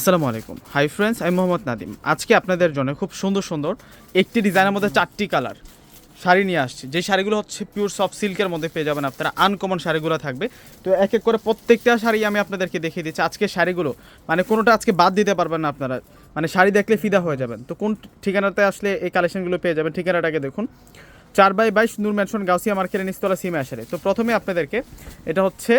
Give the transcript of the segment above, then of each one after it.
আসসালামু আলাইকুম। Hi friends আমি মোহাম্মদ নাদিম আজকে আপনাদের জন্য খুব সুন্দর সুন্দর একটি ডিজাইনের মধ্যে চারটি কালার শাড়ি নিয়ে আসছি। যে শাড়িগুলো হচ্ছে পিওর সফট সিল্কের মধ্যে পেয়ে যাবেন আপনারা আনকমন শাড়িগুলো থাকবে। তো এক এক করে প্রত্যেকটা শাড়ি আমি আপনাদেরকে দেখিয়ে দিচ্ছি। আজকে শাড়িগুলো মানে কোনোটা আজকে বাদ দিতে পারবেন না আপনারা। মানে শাড়ি দেখলে ফিদা হয়ে যাবেন। তো কোন ঠিকানাতে আসলে এই কালেকশনগুলো পেয়ে যাবেন, ঠিকানাটাকে দেখুন। চার বাই বাইশ নূর ম্যানশন গাউসিয়া মার্কেটের নিস্তলা সিমে আসারে তো প্রথমে আপনাদেরকে এটা হচ্ছে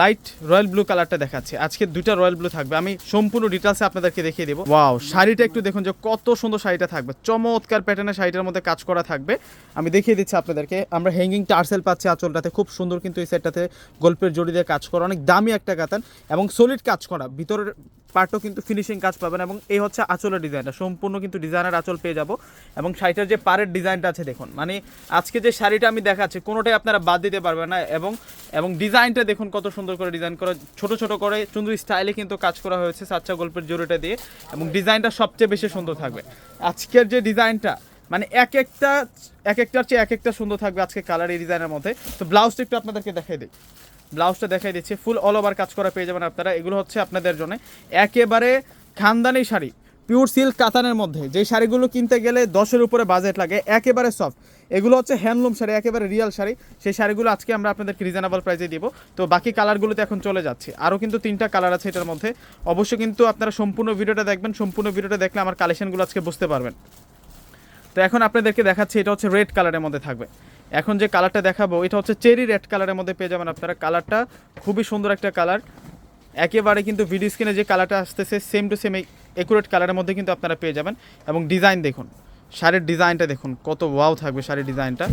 লাইট রয়্যাল ব্লু কালারটা দেখাচ্ছে। আজকে দুইটা রয়্যাল ব্লু থাকবে। আমি সম্পূর্ণ ডিটেলসে আপনাদেরকে দেখিয়ে দেবো। ওয়াও শাড়িটা একটু দেখুন যে কত সুন্দর শাড়িটা থাকবে। চমৎকার প্যাটার্নের শাড়িটার মধ্যে কাজ করা থাকবে। আমি দেখিয়ে দিচ্ছি আপনাদেরকে, আমরা হ্যাঙ্গিং টার্সেল পাচ্ছি আঁচলটাতে। খুব সুন্দর কিন্তু এই সেটটাতে গল্পের জড়ি দিয়ে কাজ করা। অনেক দামি একটা কাতান এবং সলিড কাজ করা। ভিতরের পার্টও কিন্তু ফিনিশিং কাজ পাবেন এবং এই হচ্ছে আঁচলের ডিজাইনটা সম্পূর্ণ কিন্তু ডিজাইনের আঁচল পেয়ে যাব এবং শাড়িটার যে পাড়ের ডিজাইনটা আছে দেখুন মানে আজকে যে শাড়িটা আমি দেখাচ্ছি, কোনোটাই আপনারা বাদ দিতে পারবেন না এবং এবং ডিজাইনটা দেখুন কত সুন্দর করে ডিজাইন করা, ছোট ছোট করে সুন্দর স্টাইলে কিন্তু কাজ করা হয়েছে সাচ্চা গল্পের জোরেটা দিয়ে এবং ডিজাইনটা সবচেয়ে বেশি সুন্দর থাকবে। আজকের যে ডিজাইনটা মানে এক একটা, এক একটার চেয়ে এক একটা সুন্দর থাকবে আজকে কালার এই ডিজাইনের মধ্যে। তো ব্লাউজটা একটু আপনাদেরকে দেখাই দিই। ব্লাউজটা দেখাই দিচ্ছি। ফুল অল ওভার কাজ করা পেয়ে যাবেন আপনারা। এগুলো হচ্ছে আপনাদের জন্য। একেবারে খানদানি শাড়ি পিওর সিল্ক কাতানের মধ্যে। যে শাড়িগুলো কিনতে গেলে দশের উপরে বাজেট লাগে, একেবারে সফট এগুলো হচ্ছে হ্যান্ডলুম শাড়ি, একেবারে রিয়াল শাড়ি। সেই শাড়িগুলো আজকে আমরা আপনাদেরকে রিজনেবল প্রাইসে দিব। তো বাকি কালারগুলোতে এখন চলে যাচ্ছে। আরও কিন্তু তিনটা কালার আছে এটার মধ্যে। অবশ্যই কিন্তু আপনারা সম্পূর্ণ ভিডিওটা দেখবেন। সম্পূর্ণ ভিডিওটা দেখলে আমার কালেকশনগুলো আজকে বুঝতে পারবেন। তো এখন আপনাদেরকে দেখাচ্ছি, এটা হচ্ছে রেড কালারের মধ্যে থাকবে। এখন যে কালারটা দেখাবো, এটা হচ্ছে চেরি রেড কালারের মধ্যে পেয়ে যাবেন আপনারা। কালারটা খুবই সুন্দর একটা কালার একেবারে কিন্তু ভিডিও স্ক্রিনে যে কালারটা আসতেছে সেম টু সেম একুরেট কালারের মধ্যে কিন্তু আপনারা পেয়ে যাবেন। এবং ডিজাইন দেখুন। শাড়ির ডিজাইনটা দেখুন, কত ওয়াও থাকবে শাড়ির ডিজাইনটা।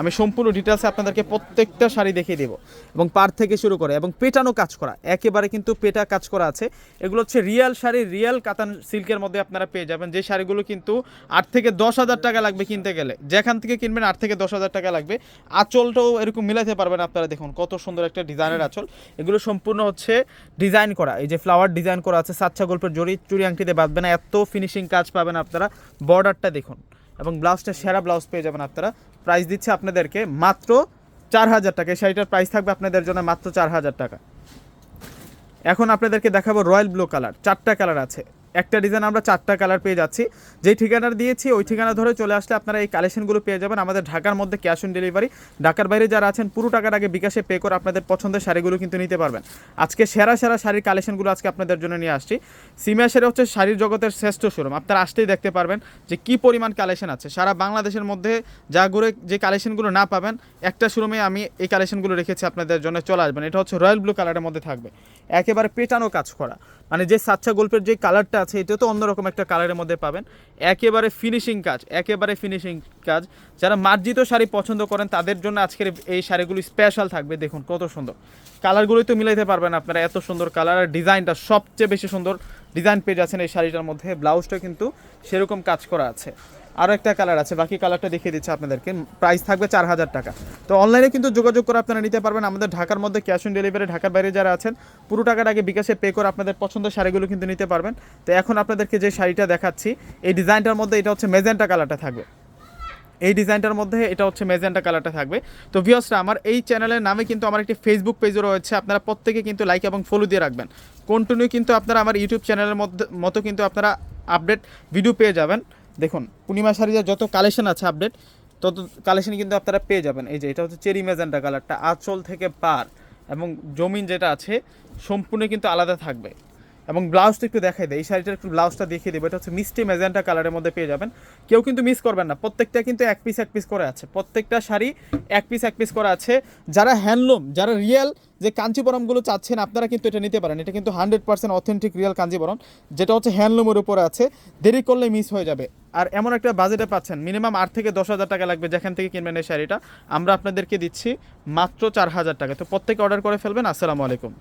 আমি সম্পূর্ণ ডিটেলসে আপনাদেরকে প্রত্যেকটা শাড়ি দেখিয়ে দেবো। এবং পার থেকে শুরু করে, এবং পেটানো কাজ করা, একেবারে কিন্তু পেটা কাজ করা আছে। এগুলো হচ্ছে রিয়েল শাড়ি রিয়েল কাতান সিল্কের মধ্যে আপনারা পেয়ে যাবেন। যে শাড়িগুলো কিন্তু আট থেকে দশ হাজার টাকা লাগবে কিনতে গেলে। যেখান থেকে কিনবেন আট থেকে দশ হাজার টাকা লাগবে। আঁচলটাও এরকম মিলাতে পারবেন আপনারা, দেখুন, কত সুন্দর একটা ডিজাইনের আঁচল। এগুলো সম্পূর্ণ হচ্ছে ডিজাইন করা। এই যে ফ্লাওয়ার ডিজাইন করা আছে সাচ্চা গল্পের জড়ি চুরি আংটিতে বাঁধবে না, এত ফিনিশিং কাজ পাবেন আপনারা। বর্ডারটা দেখুন। এবং ব্লাউজটা সেরা ব্লাউজ পেয়ে যাবেন আপনারা। প্রাইস দিচ্ছে আপনাদেরকে মাত্র চার হাজার টাকা। এই শাড়িটার প্রাইস থাকবে আপনাদের জন্য মাত্র চার হাজার টাকা। এখন আপনাদেরকে দেখাবো রয়্যাল ব্লু কালার। চারটা কালার আছে। একটা ডিজাইন আমরা চারটা কালার পেয়ে যাচ্ছি। যেই ঠিকানা দিয়েছি, ওই ঠিকানা ধরে চলে আসলে আপনারা এই কালেকশনগুলো পেয়ে যাবেন। আমাদের ঢাকার মধ্যে ক্যাশ অন ডেলিভারি ঢাকার বাইরে যারা আছেন, পুরো টাকার আগে বিকাশে পে করে আপনাদের পছন্দের শাড়িগুলো কিন্তু নিতে পারবেন। আজকে সেরা সেরা শাড়ির কালেকশনগুলো আজকে আপনাদের জন্য নিয়ে আসছি। সিমিয়া শাড়ি হচ্ছে শাড়ির জগতের শ্রেষ্ঠ শোরুম আপনারা আসতেই দেখতে পারবেন যে কি পরিমাণ কালেকশন আছে। সারা বাংলাদেশের মধ্যে যা ঘুরে যে কালেকশনগুলো না পাবেন, একটা শোরুমে আমি এই কালেকশনগুলো রেখেছি আপনাদের জন্য। চলে আসবেন। এটা হচ্ছে রয়্যাল ব্লু কালারের মধ্যে থাকবে। একেবারে পেটানো কাজ করা। মানে যে সাচ্চা গল্পের যে কালারটা আছে, এটা তো অন্যরকম একটা কালারের মধ্যে পাবেন। একেবারে ফিনিশিং কাজ, একেবারে ফিনিশিং কাজ। যারা মার্জিত শাড়ি পছন্দ করেন, তাদের জন্য আজকের এই শাড়িগুলো স্পেশাল থাকবে। দেখুন, কত সুন্দর। কালারগুলোই তো মিলাইতে পারবেন আপনারা, এত সুন্দর কালার আর ডিজাইনটা সবচেয়ে বেশি সুন্দর ডিজাইন পেয়ে যাচ্ছেন এই শাড়িটার মধ্যে। ব্লাউজটা কিন্তু সেরকম কাজ করা আছে। আরও একটা কালার আছে, বাকি কালারটা দেখিয়ে দিচ্ছে আপনাদেরকে। প্রাইস থাকবে চার হাজার টাকা। তো অনলাইনে কিন্তু যোগাযোগ করে আপনারা নিতে পারবেন। আমাদের ঢাকার মধ্যে ক্যাশ অন ডেলিভারি ঢাকার বাইরে যারা আছেন, পুরো টাকার আগে বিকাশে পে করে আপনাদের পছন্দের শাড়িগুলো কিন্তু নিতে পারবেন। তো এখন আপনাদেরকে যে শাড়িটা দেখাচ্ছি, এই ডিজাইনটার মধ্যে এটা হচ্ছে মেজেন্টা কালারটা থাকবে। এই ডিজাইনটার মধ্যে এটা হচ্ছে মেজেন্টা কালারটা থাকবে। তো ভিউয়ার্সরা আমার এই চ্যানেলের নামে কিন্তু আমার একটি ফেসবুক পেজও রয়েছে। আপনারা প্রত্যেকে কিন্তু লাইক এবং ফলো দিয়ে রাখবেন। কন্টিনিউ কিন্তু আপনারা আমার ইউটিউব চ্যানেলের মধ্যে মতো কিন্তু আপনারা আপডেট ভিডিও পেয়ে যাবেন। দেখুন, পূর্ণিমা শাড়ির যত কালেকশন আছে আপডেট তত কালেকশন কিন্তু আপনারা পেয়ে যাবেন। এই যে, এটা হচ্ছে চেরি মেজেন্টা কালারটা আঁচল থেকে পার এবং জমিন যেটা আছে, সম্পূর্ণ কিন্তু আলাদা থাকবে। এবং ব্লাউজটা একটু দেখাই দেয়। এই শাড়িটার একটু ব্লাউজটা দেখিয়ে দেবো এটা হচ্ছে মিষ্টি মেজেন্টা কালারের মধ্যে পেয়ে যাবেন। কেউ কিন্তু মিস করবেন না। প্রত্যেকটা কিন্তু এক পিস এক পিস করে আছে। প্রত্যেকটা শাড়ি এক পিস এক পিস করে আছে। যারা হ্যান্ডলুম যারা রিয়েল যে কাঞ্চিবরমগুলো চাচ্ছেন, আপনারা কিন্তু এটা নিতে পারেন। এটা কিন্তু hundred percent authentic real Kanjivaram. যেটা হচ্ছে হ্যান্ডলুমের উপরে আছে। দেরি করলে মিস হয়ে যাবে। আর এমন একটা বাজেটে পাচ্ছেন। মিনিমাম আট থেকে দশ হাজার টাকা লাগবে যেখান থেকে কিনবেন এই শাড়িটা। আমরা আপনাদেরকে দিচ্ছি মাত্র চার হাজার টাকা। তো প্রত্যেকে অর্ডার করে ফেলবেন। আসসালামু আলাইকুম।